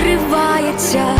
розривається.